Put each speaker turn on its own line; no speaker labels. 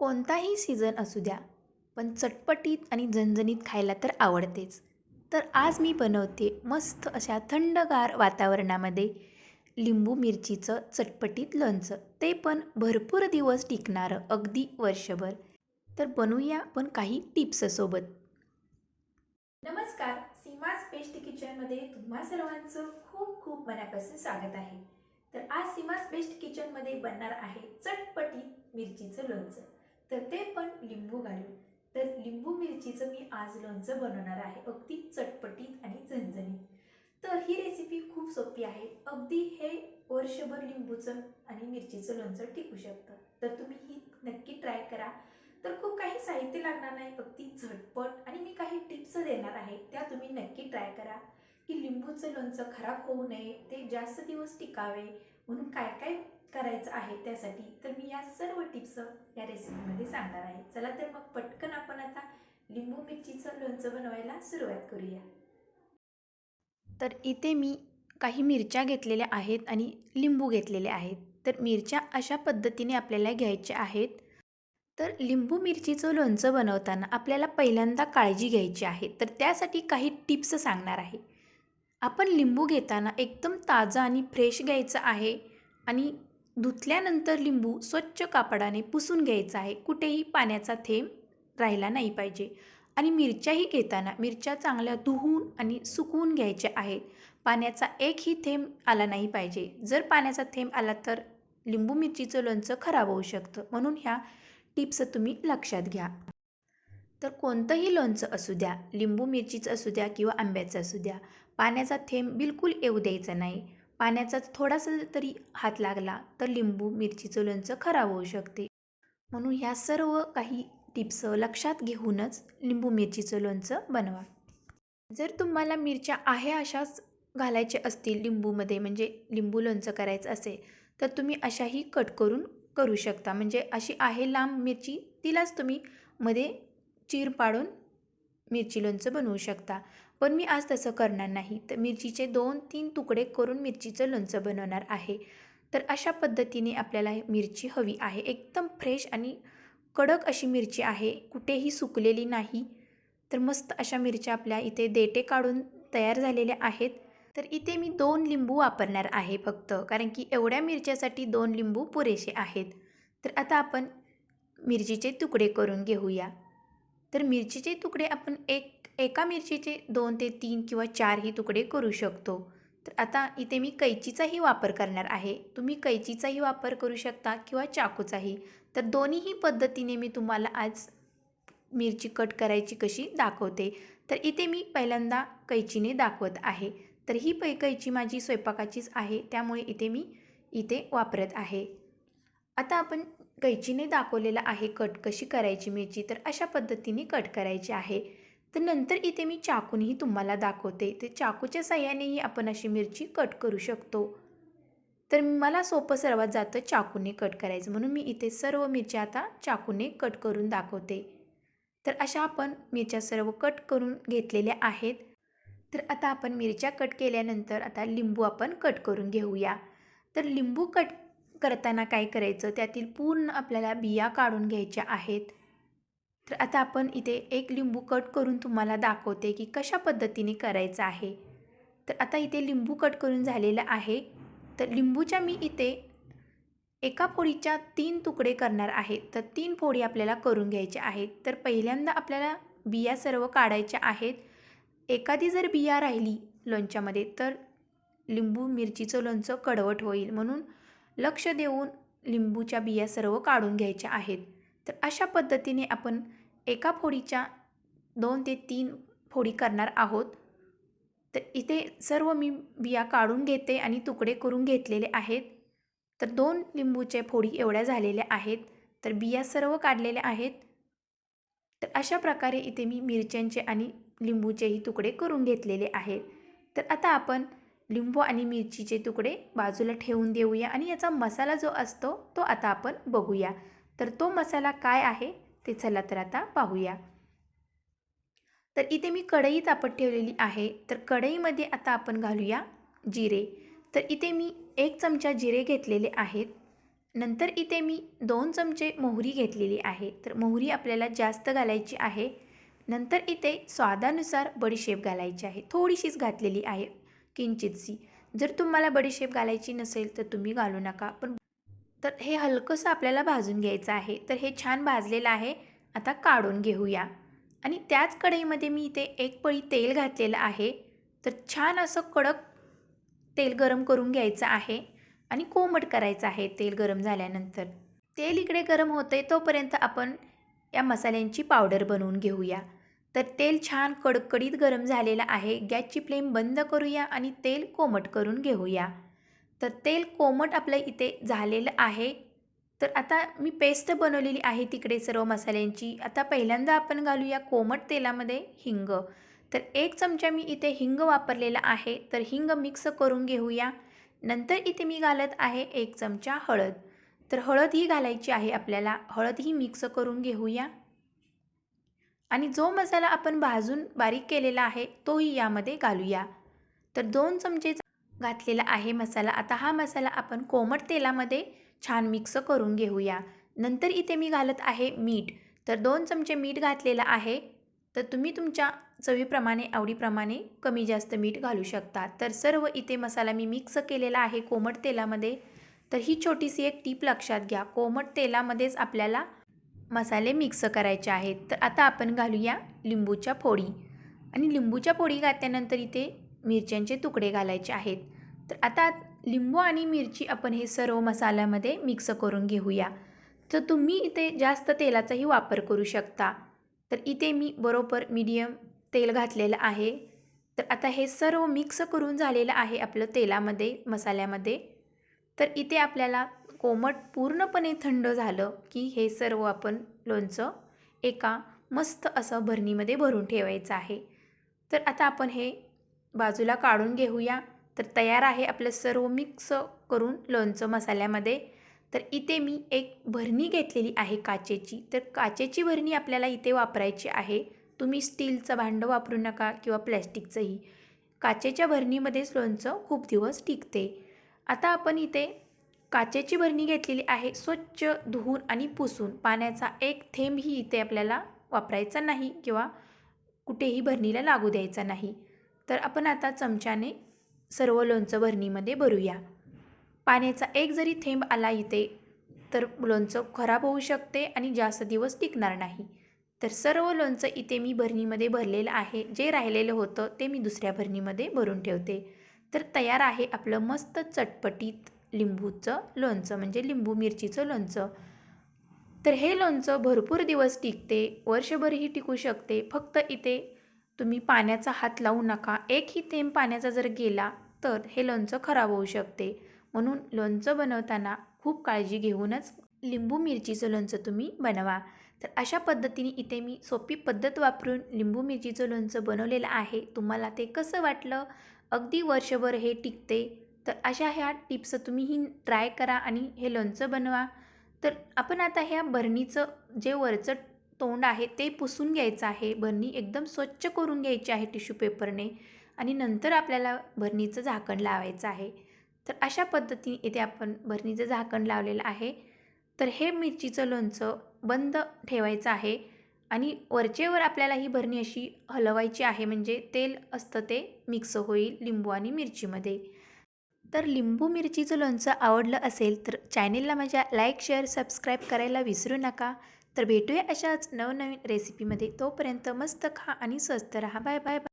कोणताही सीझन असू द्या पण चटपटीत आणि झणझणीत खायला तर आवडतेच. तर आज मी बनवते मस्त अशा थंडगार वातावरणामध्ये लिंबू मिरचीचं चटपटीत लोणचं. ते पण भरपूर दिवस टिकणारं अगदी वर्षभर. तर बनवूया पण काही टिप्ससोबत नमस्कार सीमाज बेस्ट किचनमध्ये तुम्हा सर्वांचं खूप खूप मनापासून स्वागत आहे. तर आज सीमाज बेस्ट किचनमध्ये बनणार आहे चटपटीत मिरचीचं लोणचं. तर ते पण लिंबू घालून. तर लिंबू मिरचीचं मी आज लोणचं बनवणार आहे अगदी चटपटीत आणि झणझणीत. तर ही रेसिपी खूप सोपी आहे. अगदी हे वर्षभर लिंबूचं आणि मिरचीचं लोणचं टिकू शकतं. तर तुम्ही ही नक्की ट्राय करा. तर खूप काही साहित्य लागणार नाही अगदी झटपट. आणि मी काही टिप्स देणार आहे त्या तुम्ही नक्की ट्राय करा. की लिंबूचं लोणचं खराब होऊ नये ते जास्त दिवस टिकावे म्हणून काय काय करायचं आहे त्यासाठी तर मी या सर्व टिप्स या रेसिपीमध्ये सांगणार आहे. चला तर मग पटकन आपण आता लिंबू मिरचीचं लोणचं बनवायला सुरुवात करूया. तर इथे मी काही मिरच्या घेतलेल्या आहेत आणि लिंबू घेतलेले आहेत. तर मिरच्या अशा पद्धतीने आपल्याला घ्यायच्या आहेत. तर लिंबू मिरचीचं लोणचं बनवताना आपल्याला पहिल्यांदा काळजी घ्यायची आहे. तर त्यासाठी काही टिप्स सांगणार आहे. आपण लिंबू घेताना एकदम ताजा आणि फ्रेश घ्यायचं आहे आणि धुतल्यानंतर लिंबू स्वच्छ कापडाने पुसून घ्यायचा आहे. कुठेही पाण्याचा थेंब राहिला नाही पाहिजे. आणि मिरच्याही घेताना मिरच्या चांगल्या धुवून आणि सुकवून घ्यायच्या आहेत. पाण्याचा एकही थेंब आला नाही पाहिजे. जर पाण्याचा थेंब आला तर लिंबू मिरचीचं लोणचं खराब होऊ शकतं. म्हणून ह्या टिप्स तुम्ही लक्षात घ्या. तर कोणतंही लोणचं असू द्या लिंबू मिरचीचं असू द्या किंवा आंब्याचं असू द्या पाण्याचा थेंब बिलकुल येऊ द्यायचा नाही. पाण्याचा थोडासा तरी हात लागला तर लिंबू मिरचीचं लोणचं खराब होऊ शकते. म्हणून ह्या सर्व काही टिप्स लक्षात घेऊनच लिंबू मिरचीचं लोणचं बनवा. जर तुम्हाला मिरच्या आहे अशाच घालायच्या असतील लिंबूमध्ये म्हणजे लिंबू लोणचं करायचं असेल तर तुम्ही अशाही कट करून करू शकता. म्हणजे अशी आहे लांब मिरची तिलाच तुम्ही मध्ये चीर पाडून मिरची लोणचं बनवू शकता. पण मी आज तसं करणार नाही. तर मिरचीचे दोन तीन तुकडे करून मिरचीचं लोणचं बनवणार आहे. तर अशा पद्धतीने आपल्याला मिरची हवी आहे. एकदम फ्रेश आणि कडक अशी मिरची आहे. कुठेही सुकलेली नाही. तर मस्त अशा मिरच्या आपल्या इथे देटे काढून तयार झालेल्या आहेत. तर इथे मी दोन लिंबू वापरणार आहे फक्त. कारण की एवढ्या मिरच्यासाठी दोन लिंबू पुरेसे आहेत. तर आता आपण मिरचीचे तुकडे करून घेऊया. तर मिरचीचे तुकडे आपण एक एका मिरचीचे दोन ते तीन किंवा चारही तुकडे करू शकतो. तर आता इथे मी कैचीचाही वापर करणार आहे. तुम्ही कैचीचाही वापर करू शकता किंवा चाकूचाही. तर दोन्हीही पद्धतीने मी तुम्हाला आज मिरची कट करायची कशी दाखवते. तर इथे मी पहिल्यांदा कैचीने दाखवत आहे. तर ही पै कैची माझी स्वयंपाकाचीच आहे. त्यामुळे इथे मी इथे वापरत आहे. आता आपण कैचीने दाखवलेलं आहे कट कशी करायची मिरची. तर अशा पद्धतीने कट करायची आहे. तर नंतर इथे मी चाकूनही तुम्हाला दाखवते. ते चाकूच्या साह्यानेही आपण अशी मिरची कट करू शकतो. तर मला सोपं सर्वात जातं चाकूने कट करायचं. म्हणून मी इथे सर्व मिरच्या आता चाकूने कट करून दाखवते. तर अशा आपण मिरच्या सर्व कट करून घेतलेल्या आहेत. तर आता आपण मिरच्या कट केल्यानंतर आता लिंबू आपण कट करून घेऊया. तर लिंबू कट करताना काय करायचं? त्यातील पूर्ण आपल्याला बिया काढून घ्यायच्या आहेत. तर आता आपण इथे एक लिंबू कट करून तुम्हाला दाखवते की कशा पद्धतीने करायचं आहे. तर आता इथे लिंबू कट करून झालेलं आहे. तर लिंबूच्या मी इथे एका फोडीच्या तीन तुकडे करणार आहेत तर तीन फोडी आपल्याला करून घ्यायच्या आहेत. तर पहिल्यांदा आपल्याला बिया सर्व काढायच्या आहेत. एखादी जर बिया राहिली लोणच्यामध्ये तर लिंबू मिरचीचं लोणचं कडवट होईल म्हणून लक्ष देऊन लिंबूच्या बिया सर्व काढून घ्यायच्या आहेत. तर अशा पद्धतीने आपण एका फोडीच्या दोन ते तीन फोडी करणार आहोत. तर इथे सर्व मी बिया काढून घेते आणि तुकडे करून घेतलेले आहेत. तर दोन लिंबूचे फोडी एवढ्या झालेल्या आहेत. तर बिया सर्व काढलेल्या आहेत. तर अशा प्रकारे इथे मी मिरच्यांचे आणि लिंबूचेही तुकडे करून घेतलेले आहेत. तर आता आपण लिंबू आणि मिरचीचे तुकडे बाजूला ठेवून देऊया आणि याचा मसाला जो असतो तो आता आपण बघूया. तर तो मसाला काय आहे ते चला तर आता पाहूया. तर इथे मी कढई तापत ठेवलेली आहे. तर कढईमध्ये आता आपण घालूया जिरे. तर इथे मी एक चमचा जिरे घेतलेले आहेत. नंतर इथे मी दोन चमचे मोहरी घेतलेली आहे. तर मोहरी आपल्याला जास्त घालायची आहे. नंतर इथे स्वादानुसार बडीशेप घालायची आहे. थोडीशीच घातलेली आहे किंचितशी. जर तुम्हाला बडीशेप घालायची नसेल तर तुम्ही घालू नका. पण तर हे हलकंसं आपल्याला भाजून घ्यायचं आहे. तर हे छान भाजलेलं आहे. आता काढून घेऊया. आणि त्याच कढईमध्ये मी इथे एक पळी तेल घातलेलं आहे. तर छान असं कडक तेल गरम करून घ्यायचं आहे. आणि कोमट करायचं आहे तेल गरम झाल्यानंतर. तेल इकडे गरम होते तोपर्यंत आपण या मसाल्यांची पावडर बनवून घेऊया. तर तेल छान कडकडीत गरम झालेलं आहे. गॅसची फ्लेम बंद करूया आणि तेल कोमट करून घेऊया. तर तेल कोमट आपलं इथे झालेलं आहे. तर आता मी पेस्ट बनवलेली आहे तिकडे सर्व मसाल्यांची. आता पहिल्यांदा आपण घालूया कोमट तेलामध्ये हिंग. तर एक चमचा मी इथे हिंग वापरलेला आहे. तर हिंग मिक्स करून घेऊया. नंतर इथे मी घालत आहे एक चमचा हळद. तर हळद ही घालायची आहे आपल्याला. हळद ही मिक्स करून घेऊया. आणि जो मसाला आपण भाजून बारीक केलेला आहे तोही यामध्ये घालूया. तर दोन चमचे घातलेला आहे मसाला. आता हा मसाला आपण कोमट तेलामध्ये छान मिक्स करून घेऊया. नंतर इथे मी घालत आहे मीठ. तर दोन चमचे मीठ घातलेलं आहे. तर तुम्ही तुमच्या चवीप्रमाणे आवडीप्रमाणे कमी जास्त मीठ घालू शकता. तर सर्व इथे मसाला मी मिक्स केलेला आहे कोमट तेलामध्ये. तर ही छोटीशी एक टीप लक्षात घ्या. कोमट तेलामध्येच आपल्याला मसाले मिक्स करायचे आहेत. तर आता आपण घालूया लिंबूच्या फोडी आणि लिंबूच्या फोडी घातल्यानंतर इथे मिरच्यांचे तुकडे घालायचे आहेत. तर आता लिंबू आणि मिरची आपण हे सर्व मसाल्यामध्ये मिक्स करून घेऊया. तर तुम्ही इथे जास्त तेलाचाही वापर करू शकता. तर इथे मी बरोबर मीडियम तेल घातलेलं आहे. तर आता हे सर्व मिक्स करून झालेलं आहे आपलं तेलामध्ये मसाल्यामध्ये. तर इथे आपल्याला कोमट पूर्णपणे थंड झालं की हे सर्व आपण लोणचं एका मस्त असं भरणीमध्ये भरून ठेवायचं आहे. तर आता आपण हे बाजूला काढून घेऊया. तर तयार आहे आपलं सर्व मिक्स करून लोणचं मसाल्यामध्ये. तर इथे मी एक भरणी घेतलेली आहे काचेची. तर काचेची भरणी आपल्याला इथे वापरायची आहे. तुम्ही स्टीलचं भांडं वापरू नका किंवा प्लॅस्टिकचंही. काचेच्या भरणीमध्येच लोणचं खूप दिवस टिकते. आता आपण इथे काचेची भरणी घेतलेली आहे स्वच्छ धुवून आणि पुसून. पाण्याचा एक थेंबही इथे आपल्याला वापरायचा नाही किंवा कुठेही भरणीला लागू द्यायचा नाही. तर आपण आता चमच्याने सर्व लोणचं भरणीमध्ये भरूया. पाण्याचा एक जरी थेंब आला इथे तर लोणचं खराब होऊ शकते आणि जास्त दिवस टिकणार नाही. तर सर्व लोणचं इथे मी भरणीमध्ये भरलेलं आहे. जे राहिलेलं होतं ते मी दुसऱ्या भरणीमध्ये भरून ठेवते. तर तयार आहे आपलं मस्त चटपटीत लिंबूचं लोणचं म्हणजे लिंबू मिरचीचं लोणचं. तर हे लोणचं भरपूर दिवस टिकते वर्षभरही टिकू शकते. फक्त इथे तुम्ही पाण्याचा हात लावू नका. एकही थेंब पाण्याचा जर गेला तर हे लोणचं खराब होऊ शकते. म्हणून लोणचं बनवताना खूप काळजी घेऊनच लिंबू मिरचीचं लोणचं तुम्ही बनवा. तर अशा पद्धतीने इथे मी सोपी पद्धत वापरून लिंबू मिरचीचं लोणचं बनवलेलं आहे. तुम्हाला ते कसं वाटलं? अगदी वर्षभर हे टिकते. तर अशा ह्या टिप्स तुम्हीही ट्राय करा आणि हे लोणचं बनवा. तर आपण आता ह्या भरणीचं जे वरचं तोंड आहे ते पुसून घ्यायचं आहे. भरणी एकदम स्वच्छ करून घ्यायची आहे टिश्यू पेपरने आणि नंतर आपल्याला भरणीचं झाकण लावायचं आहे. तर अशा पद्धतीने इथे आपण भरणीचं झाकण लावलेलं आहे. तर हे मिरचीचं लोणचं बंद ठेवायचं आहे आणि वरचेवर आपल्याला ही भरणी अशी हलवायची आहे. म्हणजे तेल असतं ते मिक्स होईल लिंबू आणि मिरचीमध्ये. तर लिंबू मिरचीचं लोणचं आवडलं असेल तर चॅनेलला माझ्या लाईक शेअर सबस्क्राईब करायला विसरू नका. तर भेटूया अशाच नवनवीन रेसिपीमध्ये तोपर्यंत मस्त खा आणि स्वस्त रहा. Bye bye bye